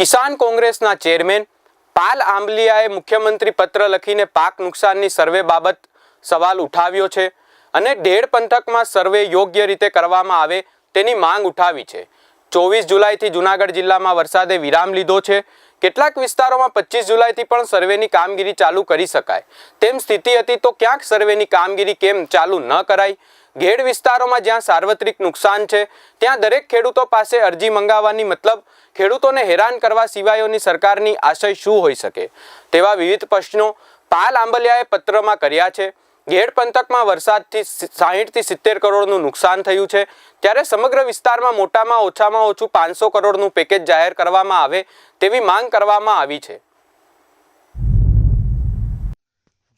કિસાન કોંગ્રેસના ચેરમેન પાલ આંબલિયાએ મુખ્યમંત્રી પત્ર લખીને પાક નુકસાનની સર્વે બાબત સવાલ ઉઠાવ્યો છે અને ડેડ પંથકમાં સર્વે યોગ્ય રીતે કરવામાં આવે તેની માંગ ઉઠાવી છે. ચોવીસ જુલાઈથી જુનાગઢ જિલ્લામાં વરસાદે વિરામ લીધો છે. કેટલાક વિસ્તારોમાં પચીસ જુલાઈથી પણ સર્વેની કામગીરી ચાલુ કરી શકાય. તેમ સ્થિતિ હતી તો ક્યાંક સર્વેની કામગીરી કેમ ચાલુ ન કરાઈ? ઘેડ વિસ્તારોમાં જ્યાં સાર્વત્રિક નુકસાન છે, ત્યાં દરેક ખેડૂતો પાસે અરજી મંગાવવાની મતલબ ખેડૂતોને હેરાન કરવા સિવાયોની સરકારની આશય શું હોઈ શકે? તેવા વિવિધ પ્રશ્નો પાલ આંબલિયાએ પત્રમાં કર્યા છે. ઘેડ પંથકમાં વરસાદથી સાહીઠથી સિત્તેર કરોડનું નુકસાન થયું છે. ત્યારે સમગ્ર વિસ્તારમાં મોટામાં ઓછામાં ઓછું પાંચસો કરોડનું પેકેજ જાહેર કરવામાં આવે તેવી માંગ કરવામાં આવી છે.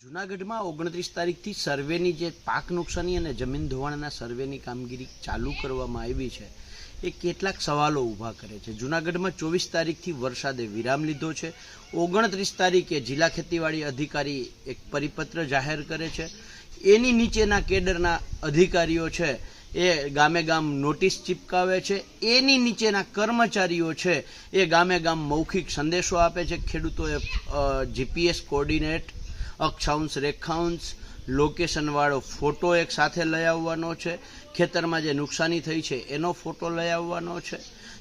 જુનાગઢમાં ઓગણત્રીસ તારીખથી સર્વેની જે પાક નુકસાની અને જમીન ધોવાણના સર્વેની કામગીરી ચાલુ કરવામાં આવી છે. એ કેટલાક સવાલો ઊભા કરે છે. જુનાગઢમાં ચોવીસ તારીખથી વરસાદે વિરામ લીધો છે. ઓગણત્રીસ તારીખે જિલ્લા ખેતીવાડી અધિકારી એક પરિપત્ર જાહેર કરે છે. એની નીચેના કેડરના અધિકારીઓ છે, એ ગામે ગામ નોટિસ ચિપકાવે છે. એની નીચેના કર્મચારીઓ છે, એ ગામે ગામ મૌખિક સંદેશો આપે છે. ખેડૂતોએ જીપીએસ કોર્ડિનેટ, અક્ષાંશ રેખાંશ લોકેશનવાળો ફોટો એક સાથે લઈ આવવાનો છે. ખેતરમાં જે નુકસાની થઈ છે, એનો ફોટો લઈ આવવાનો છે.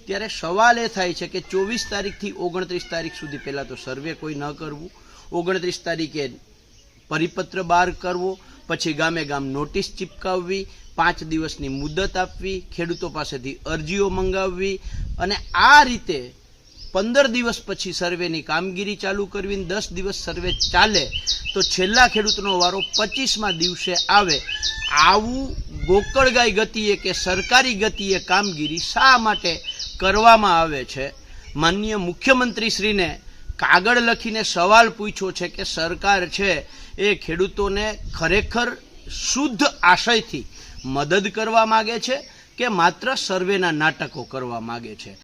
ત્યારે સવાલ એ થાય છે કે ચોવીસ તારીખથી ઓગણત્રીસ તારીખ સુધી પહેલાં તો સર્વે કોઈ ન કરવું. ઓગણત્રીસ તારીખે પરિપત્ર બહાર કરવો, પછી ગામે ગામ નોટિસ ચિપકાવવી, પાંચ દિવસની મુદત આપવી, ખેડૂતો પાસેથી અરજીઓ મંગાવવી અને આ રીતે પંદર દિવસ પછી સર્વેની કામગીરી ચાલુ કરવી દસ દિવસ સર્વે ચાલે, તો છેલ્લા ખેડૂતનો વારો પચીસમાં દિવસે આવે. આવું ગોકળગાય ગતિએ કે સરકારી ગતિએ કામગીરી શા માટે કરવામાં આવે છે? માન્ય મુખ્યમંત્રીશ્રીને કાગળ લખીને સવાલ પૂછ્યો છે કે સરકાર છે એ ખેડૂતોને ખરેખર શુદ્ધ આશયથી મદદ કરવા માગે છે કે માત્ર સર્વેના નાટકો કરવા માગે છે?